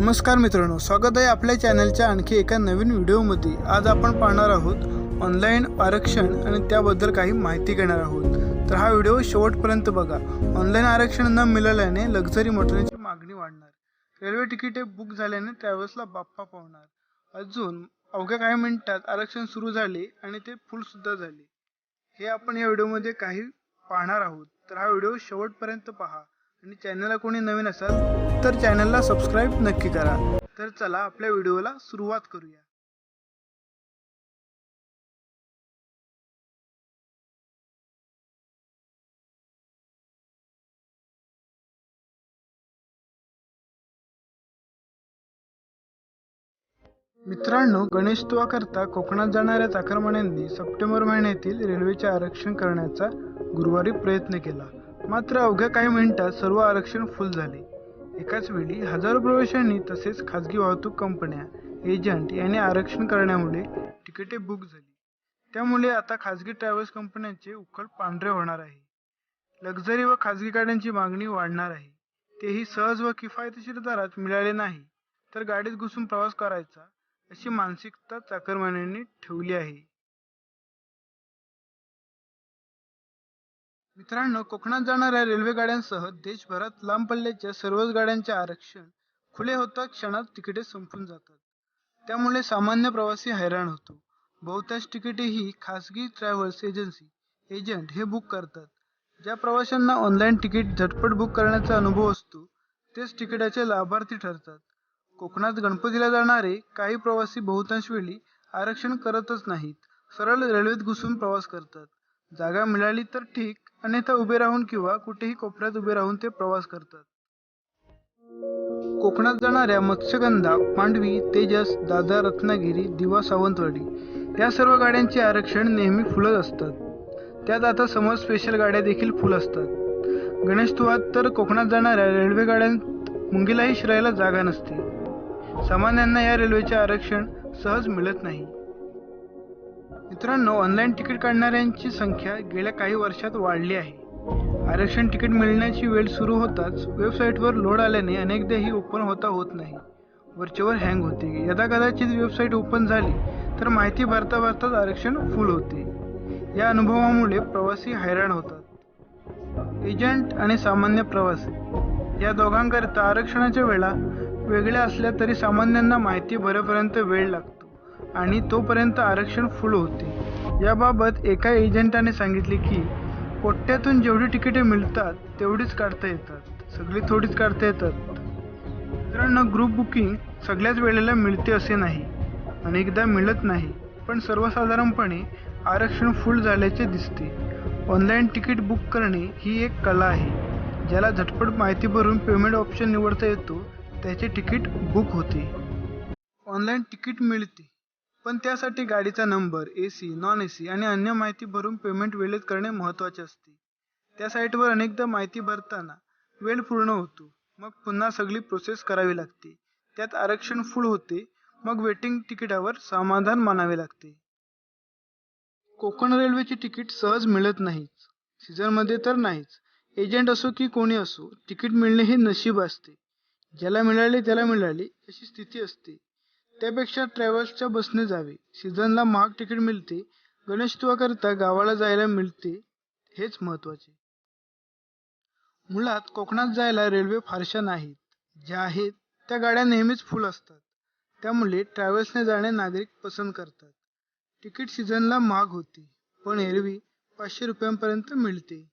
नमस्कार मित्रांनो स्वागत आहे आपल्या चॅनलच्या आणखी एका नवीन व्हिडिओमध्ये. आज आपण पाहणार आहोत ऑनलाईन आरक्षण आणि त्याबद्दल काही माहिती घेणार आहोत. तर हा व्हिडिओ शेवटपर्यंत बघा. ऑनलाईन आरक्षण न मिळाल्याने लक्झरी मोटरची मागणी वाढणार. रेल्वे तिकिटे बुक झाल्याने त्यावेळेसला बाप्पा पावणार. अजून अवघ्या काही मिनिटात आरक्षण सुरू झाले आणि ते फुलसुद्धा झाले. हे आपण या व्हिडिओमध्ये काही पाहणार आहोत. तर हा व्हिडिओ शेवटपर्यंत पहा. आणि चॅनलला कोणी नवीन असाल तर चॅनलला सबस्क्राईब नक्की करा. तर चला आपल्या व्हिडिओला सुरुवात करूया. मित्रांनो गणेशत्वाकरता कोकणात जाणाऱ्या चाकरमान्यांनी सप्टेंबर महिन्यातील रेल्वेचे आरक्षण करण्याचा गुरुवारी प्रयत्न केला. मात्र अवघ्या काही मिनिटात सर्व आरक्षण फुल झाले. एकाच वेळी हजारो प्रवाशांनी तसेच खाजगी वाहतूक कंपन्या एजंट यांनी आरक्षण करण्यामुळे तिकिटे बुक झाली. त्यामुळे आता खाजगी ट्रॅव्हल्स कंपन्यांचे उकळ पांढरे होणार आहे. लक्झरी व खाजगी गाड्यांची मागणी वाढणार आहे. तेही सहज व किफायतशीर दरात मिळाले नाही तर गाडीत घुसून प्रवास करायचा अशी मानसिकता चाकरमान्यांनी ठेवली आहे. मित्रांनो कोकणात जाणाऱ्या रेल्वे गाड्यांसह देशभरात लांब पल्ल्याच्या सर्वच गाड्यांचे आरक्षण खुले होता क्षणात तिकिटे संपून जातात. त्यामुळे सामान्य प्रवासी हैराण होतो. बहुतांश तिकिटे ही खासगी ट्रॅव्हल्स एजन्सी एजंट हे बुक करतात. ज्या प्रवाशांना ऑनलाईन तिकीट झटपट बुक करण्याचा अनुभव असतो तेच तिकिटाचे लाभार्थी ठरतात. कोकणात गणपतीला जाणारे काही प्रवासी बहुतांश वेळी आरक्षण करतच नाहीत. सरळ रेल्वेत घुसून प्रवास करतात. जागा मिळाली तर ठीक अन्यथा उभे राहून किंवा कुठेही कोपऱ्यात उभे राहून ते प्रवास करतात. कोकणात जाणाऱ्या मत्स्यगंधा मांडवी तेजस दादा रत्नागिरी दिवा सावंतवाडी या सर्व गाड्यांचे आरक्षण नेहमी फुलत असतात. त्यात आता समर स्पेशल गाड्या देखील फुल असतात. गणेशोत्सवात तर कोकणात जाणाऱ्या रेल्वे गाड्यांत मुंगीलाही शिरायला जागा नसते. सामान्यांना या रेल्वेचे आरक्षण सहज मिळत नाही. मित्रांनो ऑनलाईन तिकीट काढणाऱ्यांची संख्या गेल्या काही वर्षात वाढली आहे. आरक्षण तिकीट मिळण्याची वेळ सुरू होताच वेबसाईटवर लोड आल्याने अनेकदा ही ओपन होता होत नाही. वरचेवर हँग होते. यदा कदाचित वेबसाईट ओपन झाली तर माहिती भरता भरताच आरक्षण फुल होते. या अनुभवामुळे प्रवासी हैराण होतात. एजंट आणि सामान्य प्रवासी या दोघांकरिता आरक्षणाच्या वेळा वेगळ्या असल्या तरी सामान्यांना माहिती भरेपर्यंत वेळ लागतो. आणि तोपर्यंत आरक्षण फुल होते. याबाबत एका एजंटाने सांगितले की कोट्ट्यातून जेवढी तिकिटे मिळतात तेवढीच काढता येतात. सगळी थोडीच काढता येतात. मित्रांनो ग्रुप बुकिंग सगळ्याच वेळेला मिळते असे नाही. अनेकदा मिळत नाही. पण सर्वसाधारणपणे आरक्षण फुल झाल्याचे दिसते. ऑनलाईन तिकीट बुक करणे ही एक कला आहे. ज्याला झटपट माहिती भरून पेमेंट ऑप्शन निवडता येतो त्याचे तिकीट बुक होते. ऑनलाईन तिकीट मिळते. पण त्यासाठी गाडीचा number A C non A C आणि अन्य माहिती भरून पेमेंट वेळेत करणे महत्त्वाचे असते. त्या साईटवर अनेकदा माहिती भरताना वेळ पूर्ण होतो. मग पुन्हा सगळी प्रोसेस करावी लागते. त्यात आरक्षण फुल होते. मग वेटिंग तिकिटावर समाधान मानावे लागते. कोकण रेल्वेचे तिकीट सहज मिळत नाहीच. सीझनमध्ये तर नाहीच. एजंट असो की कोणी असो तिकीट मिळणे हे नशीब असते. ज्याला मिळाले त्याला मिळाले अशी स्थिती असते. त्यापेक्षा ट्रॅव्हल्सच्या बसने जावे. सीझनला महाग तिकीट मिळते. गणेशोत्सवाकरता गावाला जायला मिळते. हेच महत्त्वाचे मुळात कोकणात जायला रेल्वे फारशा नाहीत. ज्या आहेत त्या गाड्या नेहमीच फुल असतात. त्यामुळे ट्रॅव्हल्सने जाणे नागरिक पसंत करतात. तिकीट सीझनला महाग होते. पण एरवी पाचशे रुपयांपर्यंत मिळते.